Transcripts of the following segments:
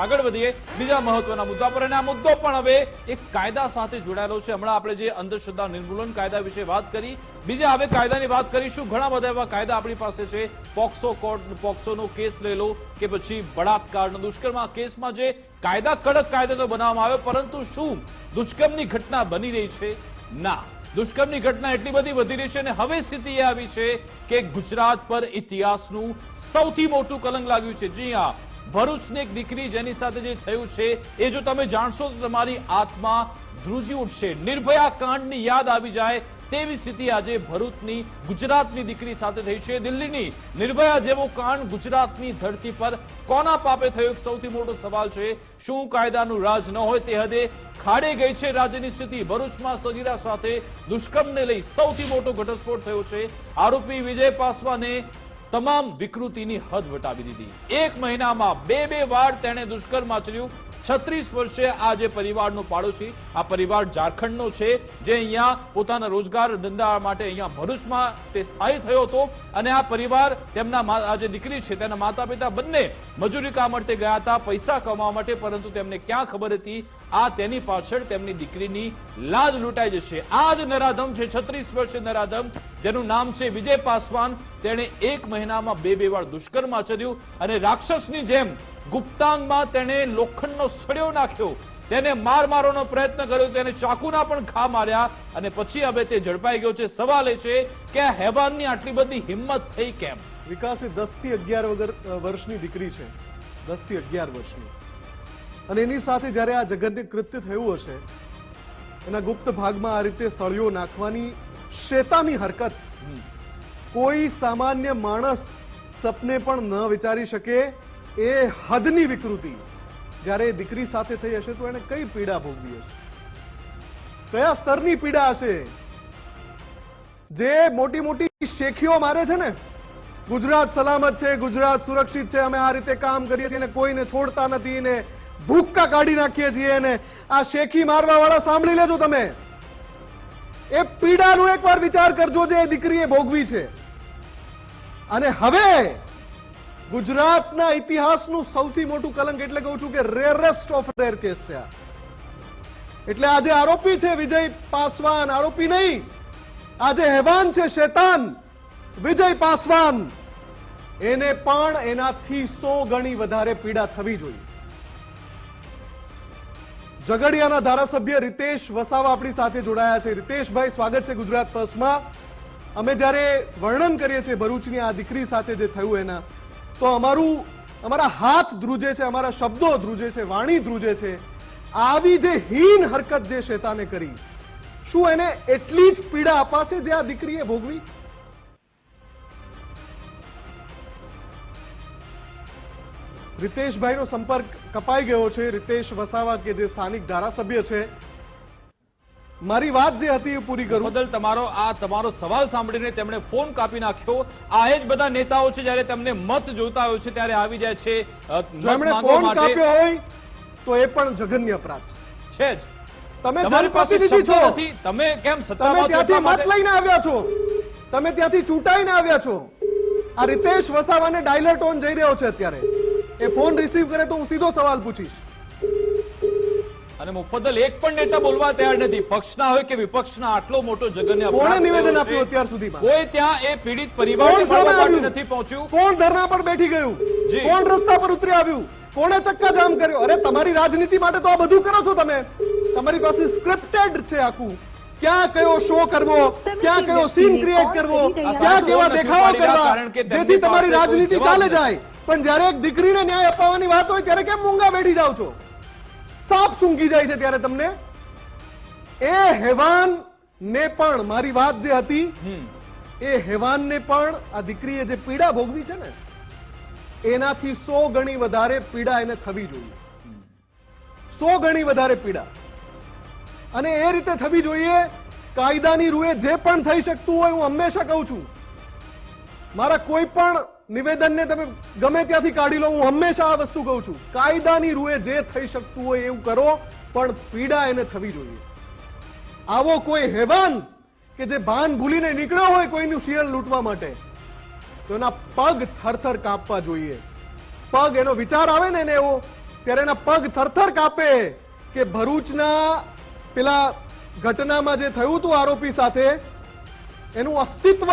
આગળ વધીએ, બીજા મહત્વના મુદ્દા પર. અને આ મુદ્દો પણ હવે એક કાયદા સાથે જોડાયેલો છે. હમણાં આપણે જે અંધશ્રદ્ધા નિર્મૂલન કાયદા વિશે વાત કરી, બીજા હવે કાયદાની વાત કરીશું. ઘણા બધા એવા કાયદા આપણી પાસે છે. પોક્સો કોર્ટ પોક્સોનો કેસ લઈ લો કે પછી બળાત્કારનો. દુષ્કર્મ આ કેસમાં જે કાયદા, કડક કાયદા તો બનાવવામાં આવ્યો, પરંતુ શું? દુષ્કર્મની ઘટના બની રહી છે? ના. દુષ્કર્મની ઘટના એટલી બધી વધી રહી છે અને હવે સ્થિતિ એ આવી છે કે ગુજરાત પર ઇતિહાસનું સૌથી મોટું કલંક લાગ્યું છે. જી હા ભરૂચની એક દીકરી જેની સાથે જે થયું છે, એ જો તમે જાણશો તો તમારી આત્મા ધ્રુજી ઉઠશે. નિર્ભયા કાંડની યાદ આવી જાય તેવી સ્થિતિ આજે ભરૂચની ગુજરાતની દીકરી સાથે થઈ છે. દિલ્હીની નિર્ભયા જેવો કાંડ ગુજરાતની ધરતી પર કોના પાપે થયો? સૌથી મોટો સવાલ છે, શું કાયદાનું રાજ ન હોય તે હદે ખાડે ગઈ છે રાજ્યની સ્થિતિ? ભરૂચમાં સગીરા સાથે દુષ્કર્મને લઈ સૌથી મોટો ઘટસ્ફોટ થયો છે. આરોપી વિજય પાસવાને તમામ વિકૃતિની હદ વટાવી દીધી. એક મહિનામાં બે બે વાર તેણે દુષ્કર્મ આચર્યું. છત્રીસ વર્ષે આ જે પરિવારનો પાડોશી, આ પરિવાર ઝારખંડનો છે, જે અહીંયા પોતાના રોજગાર ધંધા માટે અહીંયા ભરૂચમાં તે સ્થાયી થયો હતો. અને આ પરિવાર તેમના આ જે દીકરી છે, તેના માતા પિતા બંને મજૂરી કામ માટે ગયા હતા, પૈસા કમાવા માટે, પરંતુ તેમને ક્યાં ખબર હતી? આ તેની પાછળ તેમની દીકરીની લાજ લૂંટાઈ જશે. આ જ નરાધમ છે, છત્રીસ વર્ષે નરાધમ, જેનું નામ છે વિજય પાસવાન. તેણે એક મહિનામાં બે બે વાર દુષ્કર્મ આચર્યું અને રાક્ષસની જેમ ગુપ્તાંગમાં તેણે લોખંડનો સળિયો નાખ્યો. તેને માર મારવાનો પ્રયત્ન કર્યો. તેને ચાકુના પણ ઘા માર્યા અને પછી હવે તે ઝડપાઈ ગયો છે. સવાલ એ છે કે આ હેવાનની આટલી બધી હિંમત થઈ કેમ? વિકાસ એ દસથી અગિયાર વગર વર્ષની દીકરી છે. દસથી અગિયાર વર્ષની. અને એની સાથે જ્યારે આ જગતને કૃત્ય થયું હશે એના ગુપ્ત ભાગમાં આ રીતે સળિયો નાખવાની શેતાની હરકત. કોઈ સામાન્ય માણસ સપને પણ ન વિચારી શકે એ હદની વિકૃતિ. જ્યારે એ દીકરી સાથે થઈ હશે તો એને કઈ પીડા ભોગવી હશે? કયા સ્તરની પીડા હશે? જે મોટી મોટી શેખીઓ મારે છે ને, ગુજરાત સલામત છે, ગુજરાત સુરક્ષિત છે, અમે આ રીતે કામ કરીએ છીએ ને કોઈને છોડતા નથી ને ભૂક્કા કાઢી નાખીએ છીએ ને આ શેખી મારવા વાળા સાંભળી લેજો તમે. એ પીડાનો એકવાર વિચાર કરજો જે દીકરીએ ભોગવી છે. અને હવે ગુજરાતના ઇતિહાસનું સૌથી મોટું કલંક એટલે કહું છું કે રેરેસ્ટ ઓફ રેર કેસ છે આ. એટલે આજે આરોપી છે વિજય પાસવાન. આરોપી નહીં, આજે હેવાન છે શેતાન, વિજય પાસવાન. એને પણ એનાથી સો ગણી વધારે પીડા થવી જોઈએ. ઝઘડિયાના ધારાસભ્ય રિતેશ વસાવા આપણી સાથે જોડાયા છે. રિતેશભાઈ, સ્વાગત છે ગુજરાત ફર્સ્ટમાં. અમે જ્યારે વર્ણન કરીએ છીએ ભરૂચની આ દીકરી સાથે જે થયું એના તો અમારું, અમારા હાથ ધ્રુજે છે, અમારા શબ્દો ધ્રુજે છે, વાણી ધ્રુજે છે. આવી જે હીન હરકત જે શેતાને કરી, શું એને એટલી જ પીડા અપાશે જે આ દીકરીએ ભોગવી? રિતેશભાઈનો સંપર્ક કપાઈ ગયો છે. રિતેશ વસાવા, કે જે સ્થાનિક ધારાસભ્ય છે મારી વાત જે હતી એ પૂરી કરું. બદલ તમારો આ તમારો સવાલ સાંભળીને તેમણે ફોન કાપી નાખ્યો. આ જ બધા નેતાઓ છે જ્યારે તેમને મત જોતા હોય છે ત્યારે આવી જાય છે એમણે ફોન કાપ્યો હોય તો એ પણ જઘન્ય અપરાધ છે. જ. તમે જનપ્રતિનિધિ છો તમે કેમ તમે સત્તામાં ત્યાંથી મત લઈને આવ્યા છો. તમે ત્યાંથી ચૂંટાઈને આવ્યા છો. આ રિતેશ વસાવાને ડાયલર ટોન જઈ રહ્યો છે અત્યારે. એ ફોન રિસીવ કરે તો હું સીધો સવાલ પૂછીશ. અને મુફદ્દલ એક પણ નેતા બોલવા તૈયાર નથી. પક્ષના હોય કે વિપક્ષના આટલો મોટો જગન્ય કોણે નિવેદન આપ્યું અત્યાર સુધીમાં? કોઈ ત્યાં એ પીડિત પરિવારને મળવા માટે નથી પહોંચ્યું? કોણ ધરના પર બેઠી ગયું? કોણ રસ્તા પર ઉતરી આવ્યું? કોણે ચક્કા જામ કર્યો? અરે તમારી રાજનીતિ માટે તો આ બધું કરો છો તમે. તમારી પાસે સ્ક્રિપ્ટેડ છે આખું. ક્યાં કયો શો કરવો? ક્યાં કયો સીન ક્રિએટ કરવો? ક્યાં કેવા દેખાવા કરવા? જેથી તમારી રાજનીતિ ચાલે જાય. પણ જ્યારે એક દીકરીને ન્યાય અપાવવાની વાત હોય ત્યારે કેમ મૂંગા બેઠી જાવ છો? સાપ સૂંઘી જાય છે ત્યારે તમને? એ હેવાન ને પણ મારી વાત જે હતી એ એ હેવાનને પણ આ દીકરીએ જે પીડા ભોગવી છે ને એનાથી સો ગણી વધારે પીડા એને થવી જોઈએ. સો ગણી વધારે પીડા. અને એ રીતે થવી જોઈએ કાયદાની રૂએ જે પણ થઈ શકતું હોય હું હંમેશા કહું છું. મારા કોઈ પણ નિવેદનને તમે ગમે ત્યાંથી કાઢી લો, હું હંમેશા આ વસ્તુ કહું છું. કાયદાની રૂએ જે થઈ શકતું હોય એવું કરો, પણ પીડા એને થવી જોઈએ. આવો કોઈ હેવાન કે જે ભાન ભૂલીને નીકળ્યો હોય કોઈનું શિયળ લૂંટવા માટે, તો એના પગ થરથર કાપવા જોઈએ. પગ એનો વિચાર આવે ને એને એવો, ત્યારે એના પગ થરથર કાપે કે ભરૂચના પેલા ઘટનામાં જે થયું હતું આરોપી સાથે, એનું અસ્તિત્વ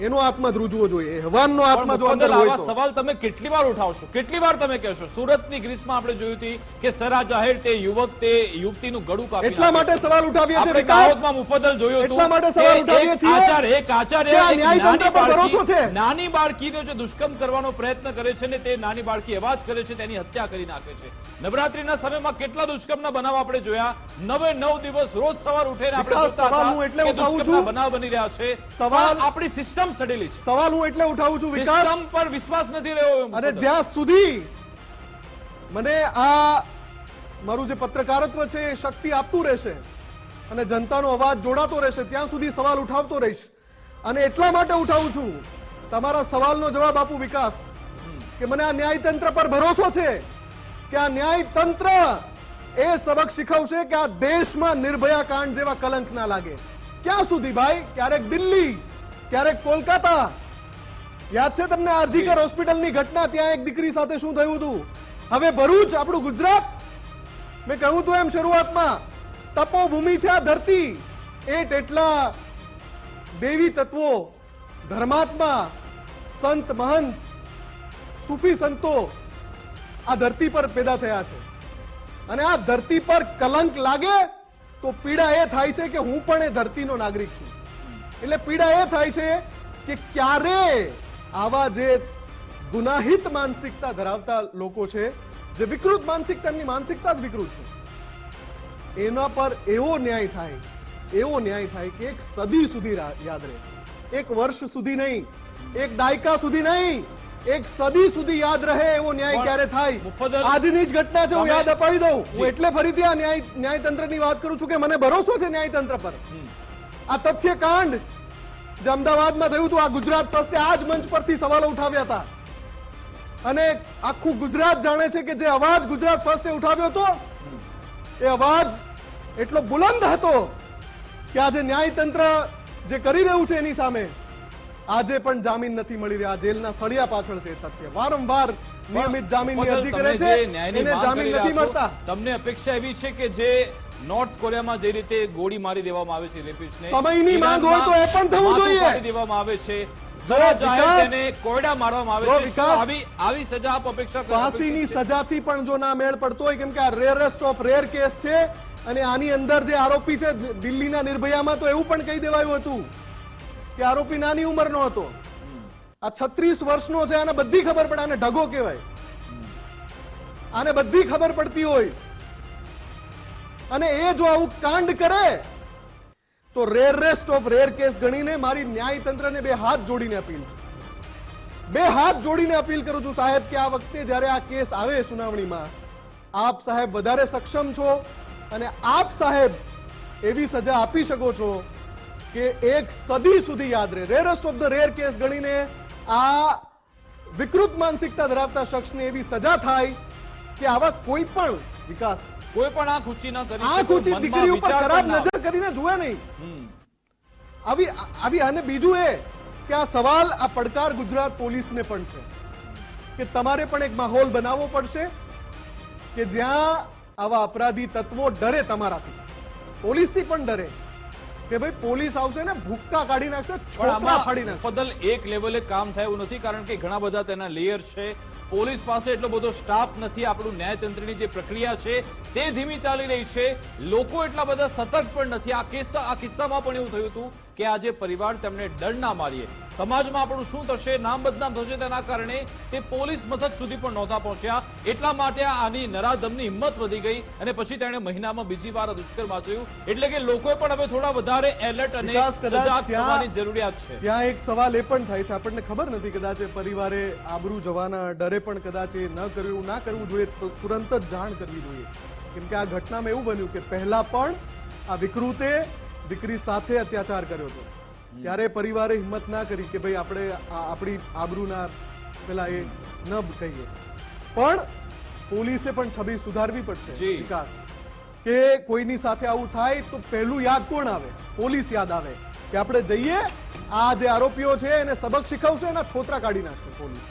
એનો આત્મા ધ્રુજવો જોઈએ. એ હવાનનો આત્મા જો અંદર હોય તો. સવાલ તમે કેટલી વાર ઉઠાવશો? કેટલી વાર તમે કહેશો? સુરતની ગ્રીસમાં આપણે જોયું હતી કે સરા જાહેર તે યુવક તે યુવતીનું ગળું કાપી એટલા માટે સવાલ ઉઠાવીએ છીએ આપણે વિકાસ. દાહોદમાં મુફદ્દલ જોયું હતું એટલા માટે સવાલ ઉઠાવીએ છીએ આચાર એક આચાર એક ન્યાયતંત્ર પર ભરોસો છે. નાની બાળકીનો જે દુષ્કર્મ કરવાનો પ્રયત્ન કરે છે ને તે નાની બાળકી એવા જ કરે છે તેની હત્યા કરી નાખે છે. નવરાત્રીના સમયમાં કેટલા દુષ્કર્મના બનાવ આપણે જોયા? નવે નવ દિવસ રોજ સવાર ઉઠીને આપણે સવાલ હું એટલે ઉઠાવું છું. બનાવ બની રહ્યા છે. સવાલ- પણ આપણી સિસ્ટમ સડેલી છે. સવાલ હું એટલે ઉઠાવું છું વિકાસ. સિસ્ટમ પર વિશ્વાસ નથી રહ્યો અને જ્યાં સુધી મને આ મારું જે પત્રકારત્વ છે એ શક્તિ આપતું રહેશે અને જનતાનો અવાજ જોડાતો રહેશે ત્યાં સુધી સવાલ ઉઠાવતો રહીશ. અને એટલા માટે ઉઠાવું છું તમારા સવાલનો જવાબ આપું વિકાસ કે મને આ ન્યાયતંત્ર પર ભરોસો છે કે આ ન્યાયતંત્ર એ સબક શીખવશે કે આ દેશમાં નિર્ભયા કાંડ જેવા કલંક ના લાગે. ક્યાં સુધી ભાઈ? ક્યારેક દિલ્હી ક્યારેક કોલકાતા. યાદ છે તમને આરજીકર હોસ્પિટલની ઘટના? ત્યાં એક દીકરી સાથે શું થયું હતું? હવે ભરૂચ આપણું ગુજરાત? મેં કહ્યું હતું એમ શરૂઆતમાં તપોભૂમિ છે આ ધરતી. એટ એટલા દેવી તત્વો ધર્માત્મા સંત મહંત સૂફી સંતો આ ધરતી પર પેદા થયા છે. અને આ ધરતી પર કલંક લાગે તો પીડા એ થાય છે કે હું પણ એ ધરતીનો નાગરિક છું. એટલે પીડા એ થાય છે કે ક્યારે આવા જે ગુનાહિત માનસિકતા ધરાવતા લોકો છે જે વિકૃત માનસિકતા એમની માનસિકતા જ વિકૃત છે એના પર એવો ન્યાય થાય એવો ન્યાય થાય કે એક સદી સુધી યાદ રહે. એક વર્ષ સુધી નહીં એક દાયકા સુધી નહીં એક સદી સુધી યાદ રહે એવો ન્યાય ક્યારે થાય? આજની જ ઘટના છે હું યાદ અપાવી દઉં. હું એટલે ફરીથી આ ન્યાય ન્યાયતંત્રની વાત કરું છું કે મને ભરોસો છે ન્યાયતંત્ર પર. આ તથ્ય કાંડ જે અમદાવાદમાં થયું હતું, આ ગુજરાત ટ્રસ્ટે આ જ મંચ પરથી સવાલો ઉઠાવ્યા હતા. અને આખું ગુજરાત જાણે છે કે જે અવાજ ગુજરાત ફર્સ્ટે ઉઠાવ્યો હતો, એ અવાજ એટલો બુલંદ હતો કે આજે ન્યાયતંત્ર જે કરી રહ્યું છે એની સામે, આજે પણ જામીન નથી મળી રહ્યા, જેલના સળિયા પાછળ છે તથ્ય. વારંવાર નિયમિત જામીનની અરજી કરે છે એને જામીન નથી મળતા. તમને અપેક્ષા એવી છે કે જે નોર્થ કોરિયામાં જે રીતે ગોળી મારી દેવામાં આવે છે રેપિસ્ટને સમયની માંગ હોય તો એ પણ થવું જોઈએ. મારી દેવામાં આવે છે. જો સજાથી પણ ના મેળ પડતો હોય કેમ કે આ રેરેસ્ટ ઓફ રેર કેસ છે અને આની અંદર જે આરોપી છે દિલ્હીના નિર્ભયામાં તો એવું પણ કહી દેવાયું હતું કે આરોપી નાની ઉંમરનો હતો. આ છત્રીસ વર્ષનો છે આને બધી ખબર પડે, આને ઢગો કહેવાય. આને બધી ખબર પડતી હોય. અને એ જો આવું કાંડ કરે, તો રેરેસ્ટ ઓફ રેર કેસ ગણીને મારી ન્યાયતંત્રને બે હાથ જોડીને અપીલ છે. બે હાથ જોડીને અપીલ કરું છું સાહેબ કે આ વખતે જ્યારે આ કેસ આવે સુનાવણીમાં, આપ સાહેબ વધારે સક્ષમ છો અને આપ સાહેબ એવી સજા આપી શકો છો કે એક સદી સુધી યાદ રહે. Rarest of the rare case ગણીને આ વિકૃત માનસિકતા ધરાવતા શખ્સને એવી સજા થાય કે આવા કોઈ પણ વિકાસ કોઈ પણ આંખ ઊંચી ન કરી આંખ ઊંચી દીકરી ઉપર ખરાબ નજર કરીને જોવે નહીં. આવી આવી અને બીજું એ કે આ સવાલ આ પડકાર ગુજરાત પોલીસને પણ છે. કે તમારે પણ એક માહોલ બનાવવો પડશે કે જ્યાં આવા અપરાધી તત્વો ડરે તમારાથી. પોલીસથી પણ ડરે. કે ભાઈ પોલીસ આવશે ને ભૂક્કા કાઢી નાખશે છોકરા ફાડી નાખશે. બદલ એક લેવલે કામ થાય એવું નથી કારણ કે ઘણા બધા તેના લેયર છે. પોલીસ પાસે એટલો બધો સ્ટાફ નથી આપણું ન્યાયતંત્રની જે પ્રક્રિયા છે તે ધીમી ચાલી રહી છે. લોકો એટલા બધા સતર્ક પણ નથી. આ કિસ્સા આ કિસ્સામાં પણ એવું થયું હતું કે આજે પરિવાર તેમને ડર ના મારીએ. સમાજમાં આપણું શું થશે નામ બદનામ થશે તેના કારણે તે પોલીસ મથક સુધી પણ નહોતા પહોંચ્યા. એટલા માટે આની નરાધમની હિંમત વધી ગઈ અને પછી તેણે મહિનામાં બીજી વાર દુષ્કર્મ આચર્યું. એટલે કે લોકોએ પણ હવે થોડા વધારે એલર્ટ અને સજાગ થવાની જરૂરિયાત છે. ત્યાં એક સવાલ એ પણ થાય છે. આપણને ખબર નથી કદાચ પરિવારે આબરૂ જવાના ડરે પણ કદાચ એ ન કર્યું ના કરવું જોઈએ તો તુરંત જ જાણ કરવી જોઈએ. કેમ કે આ ઘટનામાં એવું બન્યું કે પહેલા પણ આ વિકૃતે દીકરી સાથે અત્યાચાર કર્યો હતો. ત્યારે પરિવારે હિંમત ના કરી કે ભાઈ આપણે આપણી આબરૂના પેલા એ ન કહીએ. પણ પોલીસે પણ છબી સુધારવી પડશે વિકાસ. કે કોઈની સાથે આવું થાય તો પહેલું યાદ કોણ આવે? પોલીસ યાદ આવે કે આપણે જઈએ આ જે આરોપીઓ છે એને સબક શીખવશે એના છોતરા કાઢી નાખશે પોલીસ.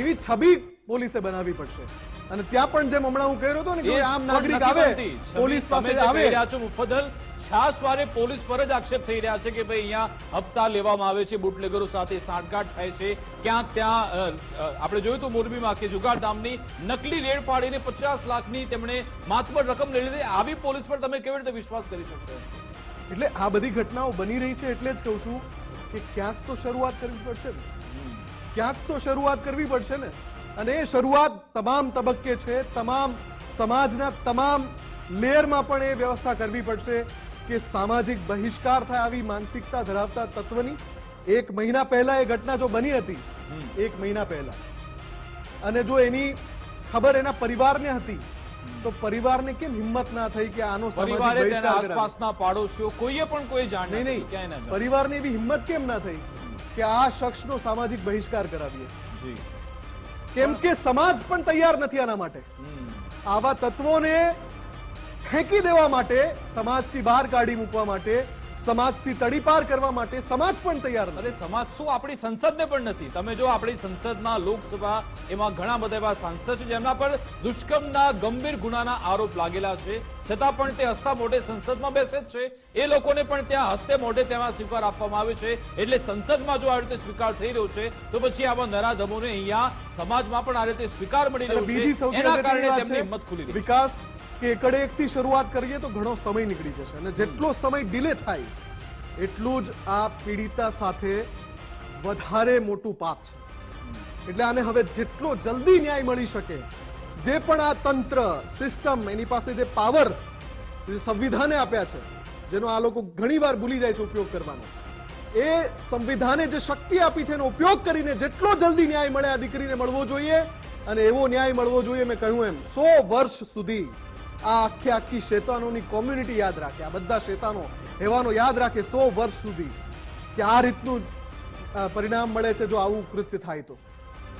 એવી છબી પોલીસે બનાવવી પડશે. અને ત્યાં પણ જેમ હમણાં હું કહી રહ્યો હતો ને કે આમ નાગરિક આવે પોલીસ પાસે આવે. કહી રહ્યા વારે પોલીસ પર જ આક્ષેપ થઈ રહ્યા છે કે ભાઈ અહીંયા હપ્તા લેવામાં આવે છે, બુટલેગરો સાથે સાંઠગાંઠ થાય છે. ક્યાંક ત્યાં આપણે જોયું હતું મોરબીમાં કે જુગારધામની નકલી રેડ પાડીને પચાસ લાખની તેમણે માતબર રકમ લઈ લીધી. આવી પોલીસ પર તમે કેવી રીતે વિશ્વાસ કરી શકશો? એટલે આ બધી ઘટનાઓ બની રહી છે એટલે જ કહું છું કે ક્યાંક તો શરૂઆત કરવી પડશે ને. ક્યાંક તો શરૂઆત કરવી પડશે ને. અને એ શરૂઆત તમામ તબક્કે છે, તમામ સમાજના તમામ લેયરમાં પણ એ વ્યવસ્થા કરવી પડશે. કે સામાજિક બહિષ્કાર થાય આવી માનસિકતા ધરાવતા તત્વની? એક મહિના પહેલા એ ઘટના જો બની હતી એક મહિના પહેલા. અને જો એની ખબર એના પરિવારને હતી તો પરિવારને કેમ હિંમત ના થઈ કે આનો પરિવારે તેના આસપાસના પાડોશીઓ કોઈએ પણ કોઈ જાણે નહીં પરિવારને એવી હિંમત કેમ ના થઈ કે આ શખ્સનો સામાજિક બહિષ્કાર કરાવીએ? જી. કેમ કે સમાજ પણ તૈયાર નથી આના માટે. આવા તત્વોને ફેંકી દેવા માટે સમાજથી બહાર કાઢી મૂકવા માટે સમાજથી તડીપાર કરવા માટે સમાજ પણ તૈયાર અરે સમાજ શું? આપણી સંસદને પણ નથી. તમે જો આપણી સંસદમાં લોકસભા એમાં ઘણા બધા એવા સાંસદ છે જેમના પર દુષ્કર્મના ગંભીર ગુનાના આરોપ લાગેલા છે. છતાં પણ તે હસતા મોઢે સંસદમાં બેસે જ છે. એ લોકોને પણ ત્યાં હસ્તે મોઢે તેમાં સ્વીકાર આપવામાં આવે છે. એટલે સંસદમાં જો આ રીતે સ્વીકાર થઈ રહ્યો છે તો પછી આવા નરાધમોને અહીંયા સમાજમાં પણ આ રીતે સ્વીકાર મળી રહ્યો છે. એના કારણે તેમની હિંમત ખુલી વિકાસ કે એકડે એકથી શરૂઆત કરીએ તો ઘણો સમય નીકળી જશે. અને જેટલો સમય ડિલે થાય, એટલું જ આ પીડિતા સાથે વધારે મોટું પાપ છે. એટલે આને હવે જેટલો જલ્દી ન્યાય મળી શકે, જે પણ આ તંત્ર સિસ્ટમ એની પાસે જે પાવર જે સંવિધાને આપ્યા છે, જેનો આ લોકો ઘણીવાર ભૂલી જાય છે ઉપયોગ કરવાનો, એ સંવિધાને જે શક્તિ આપી છે એનો ઉપયોગ કરીને જેટલો જલ્દી ન્યાય મળે આ દીકરીને મળવો જોઈએ, અને એવો ન્યાય મળવો જોઈએ, મેં કહ્યું એમ, સો વર્ષ સુધી આ આખી આખી શેતાનોની કોમ્યુનિટી યાદ રાખે. આ બધા શેતાનો એવાનો યાદ રાખે સો વર્ષ સુધી કે આ રીતનું પરિણામ મળે છે જો આવું કૃત્ય થાય તો.